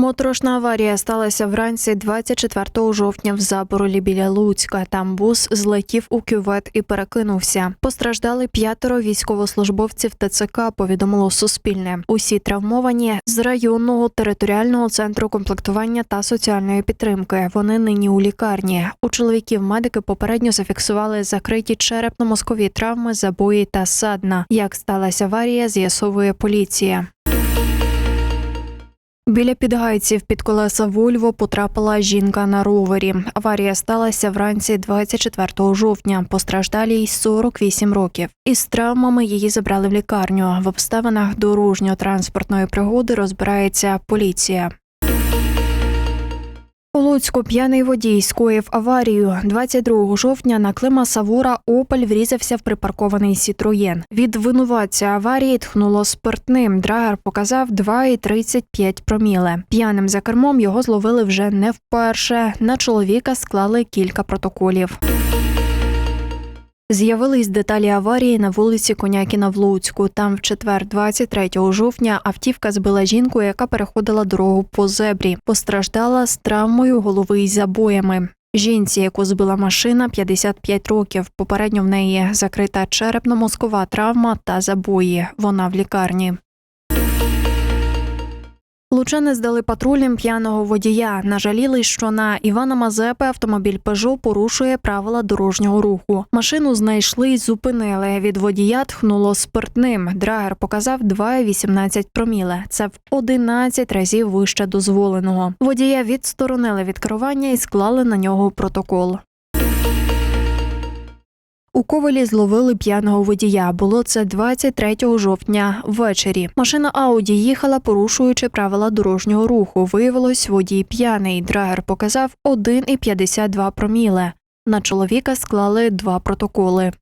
Моторошна аварія сталася вранці 24 жовтня в Заборолі біля Луцька. Там бус злетів у кювет і перекинувся. Постраждали п'ятеро військовослужбовців ТЦК. Повідомило Суспільне. Усі травмовані з районного територіального центру комплектування та соціальної підтримки. Вони нині у лікарні. У чоловіків медики попередньо зафіксували закриті черепно-мозкові травми, забої та садна. Як сталася аварія, з'ясовує поліція. Біля підгайців під колеса Вольво потрапила жінка на ровері. Аварія сталася вранці 24 жовтня. Постраждалі їй 48 років. Із травмами її забрали в лікарню. В обставинах дорожньо-транспортної пригоди розбирається поліція. У Луцьку п'яний водій скоїв аварію. 22 жовтня на Клима Савура Опель врізався в припаркований Сітроєн. Від винуватця аварії тхнуло спиртним. Драгер показав 2,35 проміле. П'яним за кермом його зловили вже не вперше. На чоловіка склали кілька протоколів. З'явились деталі аварії на вулиці Конякіна в Луцьку. Там в четвер, 23 жовтня, автівка збила жінку, яка переходила дорогу по зебрі. Постраждала з травмою голови й забоями. Жінці, яку збила машина, 55 років. Попередньо в неї закрита черепно-мозкова травма та забої. Вона в лікарні. Лучани здали патрулям п'яного водія. Нажаліли, що на Івана Мазепи автомобіль Пежо порушує правила дорожнього руху. Машину знайшли й зупинили. Від водія тхнуло спиртним. Драгер показав 2,18 проміле. Це в 11 разів вище дозволеного. Водія відсторонили від керування і склали на нього протокол. У ковалі зловили п'яного водія. Було це 23 жовтня ввечері. Машина Ауді їхала, порушуючи правила дорожнього руху. Виявилось, водій п'яний. Драгер показав 1,52 проміле. На чоловіка склали два протоколи.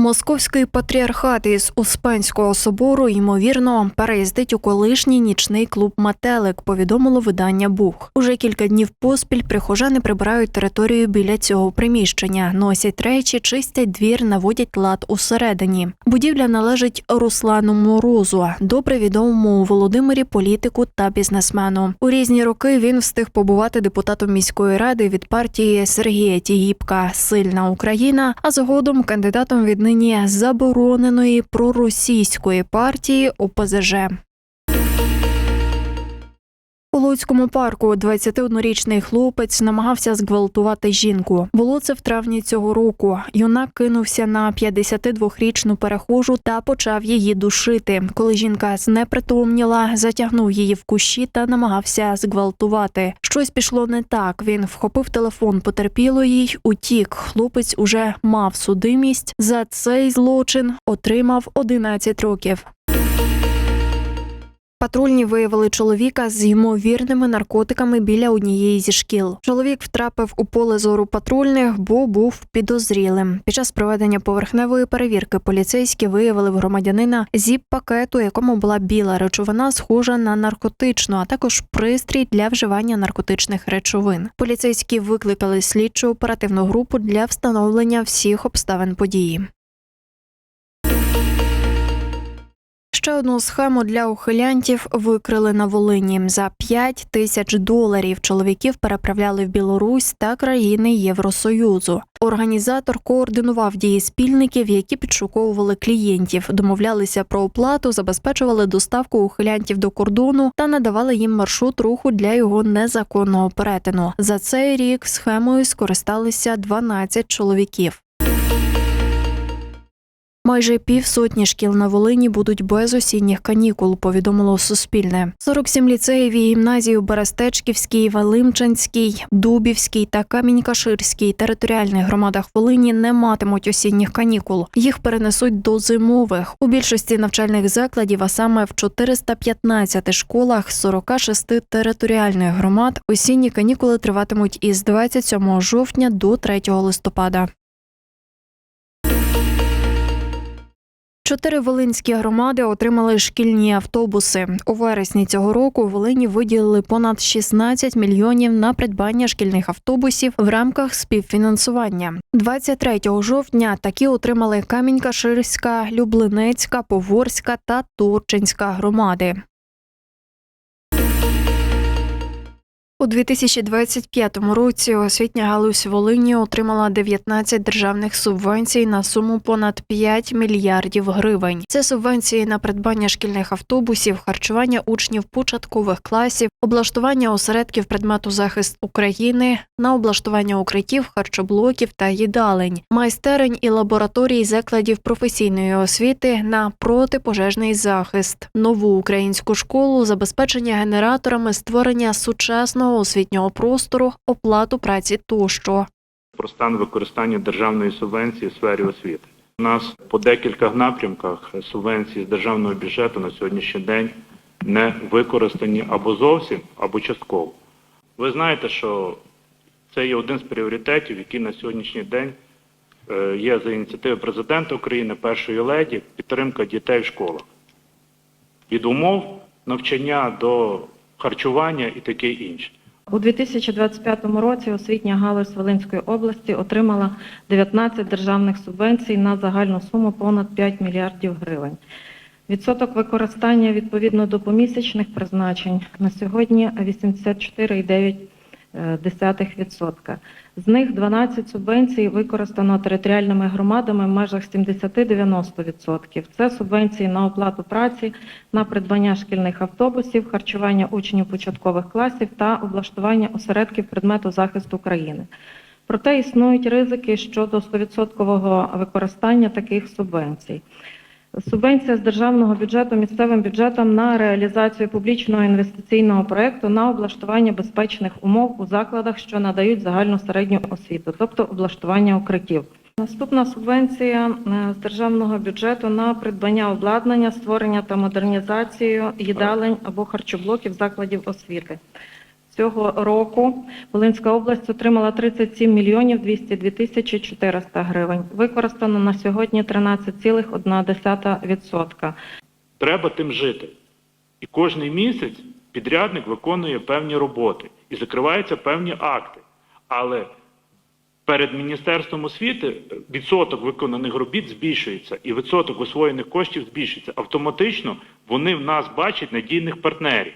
Московський патріархат із Успенського собору ймовірно переїздить у колишній нічний клуб Метелик. Повідомило видання Бух. Уже кілька днів поспіль прихожани прибирають територію біля цього приміщення, носять речі, чистять двір, наводять лад усередині. Будівля належить Руслану Морозу, добре відомому у Володимирі політику та бізнесмену. У різні роки він встиг побувати депутатом міської ради від партії Сергія Тігіпка Сильна Україна, а згодом кандидатом від нині забороненої проросійської партії ОПЗЖ. У Луцькому парку 21-річний хлопець намагався зґвалтувати жінку. Було це в травні цього року. Юнак кинувся на 52-річну перехожу та почав її душити. Коли жінка знепритомніла, затягнув її в кущі та намагався зґвалтувати. Щось пішло не так. Він вхопив телефон потерпілої й утік. Хлопець уже мав судимість. За цей злочин отримав 11 років. Патрульні виявили чоловіка з ймовірними наркотиками біля однієї зі шкіл. Чоловік втрапив у поле зору патрульних, бо був підозрілим. Під час проведення поверхневої перевірки поліцейські виявили в громадянина зіп пакету, якому була біла речовина, схожа на наркотичну, а також пристрій для вживання наркотичних речовин. Поліцейські викликали слідчу оперативну групу для встановлення всіх обставин події. Ще одну схему для ухилянтів викрили на Волині. За 5 тисяч доларів чоловіків переправляли в Білорусь та країни Євросоюзу. Організатор координував дії спільників, які підшуковували клієнтів, домовлялися про оплату, забезпечували доставку ухилянтів до кордону та надавали їм маршрут руху для його незаконного перетину. За цей рік схемою скористалися 12 чоловіків. Майже півсотні шкіл на Волині будуть без осінніх канікул, повідомило Суспільне. 47 ліцеїв і гімназій у Берестечківській, Валимчанській, Дубівській та Камінь-Каширській територіальних громадах Волині не матимуть осінніх канікул. Їх перенесуть до зимових. У більшості навчальних закладів, а саме в 415 школах 46 територіальних громад, осінні канікули триватимуть із 27 жовтня до 3 листопада. Чотири волинські громади отримали шкільні автобуси. У вересні цього року Волині виділили понад 16 мільйонів на придбання шкільних автобусів в рамках співфінансування. 23 жовтня такі отримали Камінь-Каширська, Люблинецька, Поворська та Турчинська громади. У 2025 році освітня галузь Волині отримала 19 державних субвенцій на суму понад 5 мільярдів гривень. Це субвенції на придбання шкільних автобусів, харчування учнів початкових класів, облаштування осередків предмету захист України, на облаштування укриттів, харчоблоків та їдалень, майстерень і лабораторій закладів професійної освіти на протипожежний захист, нову українську школу, забезпечення генераторами, створення сучасного освітнього простору, оплату праці тощо. про стан використання державної субвенції в сфері освіти. У нас по декілька напрямках субвенції з державного бюджету на сьогоднішній день не використані або зовсім, або частково. Ви знаєте, що це є один з пріоритетів, який на сьогоднішній день е, є за ініціативи президента України, першої леді, підтримка дітей в школах. Від умов навчання до харчування і таке інше. У 2025 році освітня галузь Волинської області отримала 19 державних субвенцій на загальну суму понад 5 мільярдів гривень. Відсоток використання відповідно до помісячних призначень на сьогодні 84,9%. З них 12 субвенцій використано територіальними громадами в межах 70-90%. Це субвенції на оплату праці, на придбання шкільних автобусів, харчування учнів початкових класів та облаштування осередків предмету захисту країни. Проте існують ризики щодо 100% використання таких субвенцій. Субвенція з державного бюджету місцевим бюджетам на реалізацію публічного інвестиційного проекту на облаштування безпечних умов у закладах, що надають загальну середню освіту, тобто облаштування укриттів. Наступна субвенція е, з державного бюджету на придбання обладнання, створення та модернізацію їдалень або харчоблоків закладів освіти. Цього року Волинська область отримала 37 мільйонів 202 тисячі 400 гривень. Використано на сьогодні 13,1%. Треба тим жити. І кожний місяць підрядник виконує певні роботи і закриваються певні акти. Але перед Міністерством освіти відсоток виконаних робіт збільшується, і відсоток освоєних коштів збільшується. Автоматично вони в нас бачать надійних партнерів.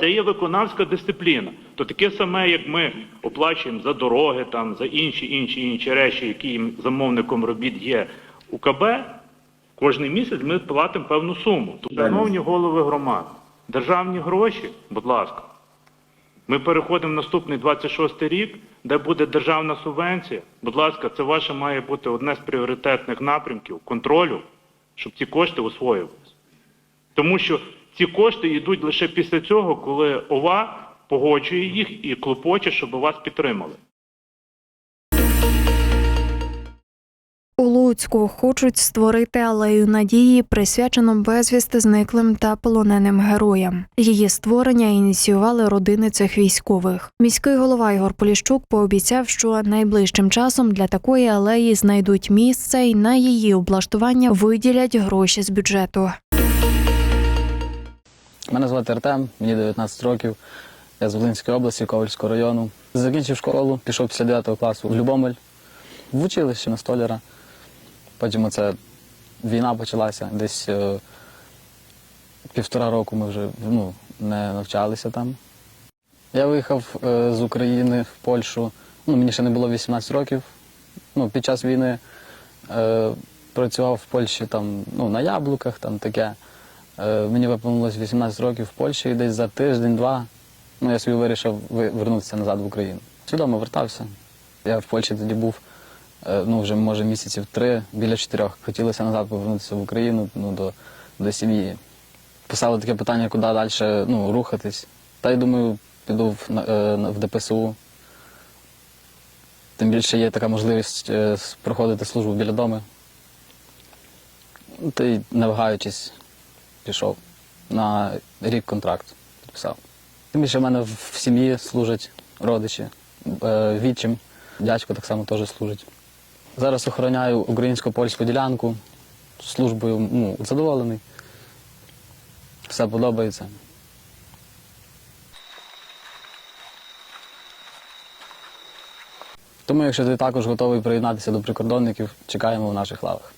Це є виконавська дисципліна. То таке саме, як ми оплачуємо за дороги, там за інші інші інші речі, які їм замовником робіт є у КБ. Кожний місяць ми платимо певну суму. Тобто, шановні голови громад, державні гроші, будь ласка. Ми переходимо в наступний 26 рік, де буде державна субвенція. Будь ласка, це ваше має бути одне з пріоритетних напрямків контролю, щоб ці кошти освоювалися. Тому що ці кошти йдуть лише після цього, коли ОВА погоджує їх і клопоче, щоб вас підтримали. У Луцьку хочуть створити алею надії, присвячену безвісти зниклим та полоненим героям. Її створення ініціювали родини цих військових. Міський голова Ігор Поліщук пообіцяв, що найближчим часом для такої алеї знайдуть місце і на її облаштування виділять гроші з бюджету. Мене звати Артем, мені 19 років. Я з Волинської області, Ковальського району. Закінчив школу, пішов після 9 класу в Любомель, в училище на столяра. Потім оце війна почалася. Десь е, півтора року ми вже ну, не навчалися там. Я виїхав е, з України в Польщу. Ну, мені ще не було 18 років. Ну, під час війни е, працював в Польщі там, ну, на яблуках, там таке. Е, мені виповнилось 18 років в Польщі і десь за тиждень-два ну, я собі вирішив ви- вернутися назад в Україну. Свідомо вертався. Я в Польщі тоді був е, ну, вже може місяців три, біля чотирьох. Хотілося назад повернутися в Україну ну, до, до сім'ї. Писали таке питання, куди далі ну, рухатись. Та й думаю, піду в, е, в ДПСУ. Тим більше є така можливість е, проходити службу біля дому. Та й не вагаючись, пішов на рік контракт підписав. Тим більше в мене в сім'ї служать родичі, е, відчим, дядько так само теж служить. Зараз охороняю українсько-польську ділянку, службою ну, задоволений. Все подобається. Тому, якщо ти також готовий приєднатися до прикордонників, чекаємо в наших лавах.